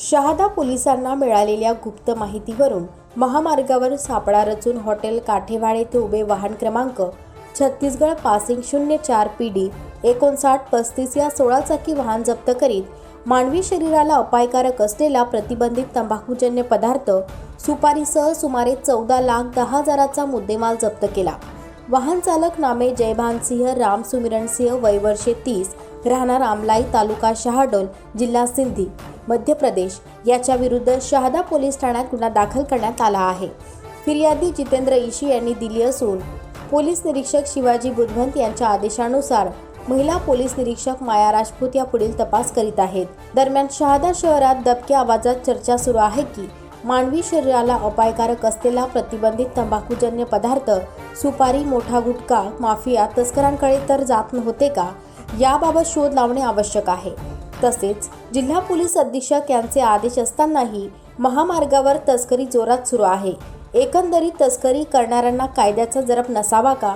शहादा पोलिसांना मिळालेल्या गुप्त माहितीवरून महामार्गावर सापळा रचून हॉटेल काठेवाड येथे उभे वाहन क्रमांक छत्तीसगड पासिंग शून्य चार पी डी एकोणसाठ पस्तीस या सोळा चाकी वाहन जप्त करीत मानवी शरीराला अपायकारक असलेला प्रतिबंधित तंबाखूजन्य पदार्थ सुपारीसह सुमारे चौदा लाख दहा हजाराचा मुद्देमाल जप्त केला. वाहन चालक नामे जयभानसिंह राम सुमिरणसिंह वय वर्षे तीस राहणार आमलाई तालुका शहाडोल जिल्हा सिंधी. मध्य प्रदेश याच्या विरुद्ध शहादा पोलीस ठाण्यात गुन्हा दाखल करण्यात आला आहे. फिर्यादी जितेंद्र इशी यांनी दिली असून पोलीस निरीक्षक शिवाजी बुधवंत यांच्या आदेशानुसार महिला पोलीस निरीक्षक माया राजपूत या पुढील तपास करीत आहेत. दरम्यान शहादा शहरात दबक्या आवाजात चर्चा सुरू आहे की मानवी शरीराला अपायकारक असलेला प्रतिबंधित तंबाखूजन्य पदार्थ सुपारी मोठा गुटखा माफिया तस्करांकडे तर जात नव्हते का? याबाबत शोध लावणे आवश्यक आहे. तसेच जिल्हा पोलीस अधीक्षक यांचे आदेश असतानाही महामार्गावर तस्करी जोरात सुरू आहे. एकंदरीत तस्करी करणाऱ्यांना कायद्याचा जरब नसावा का?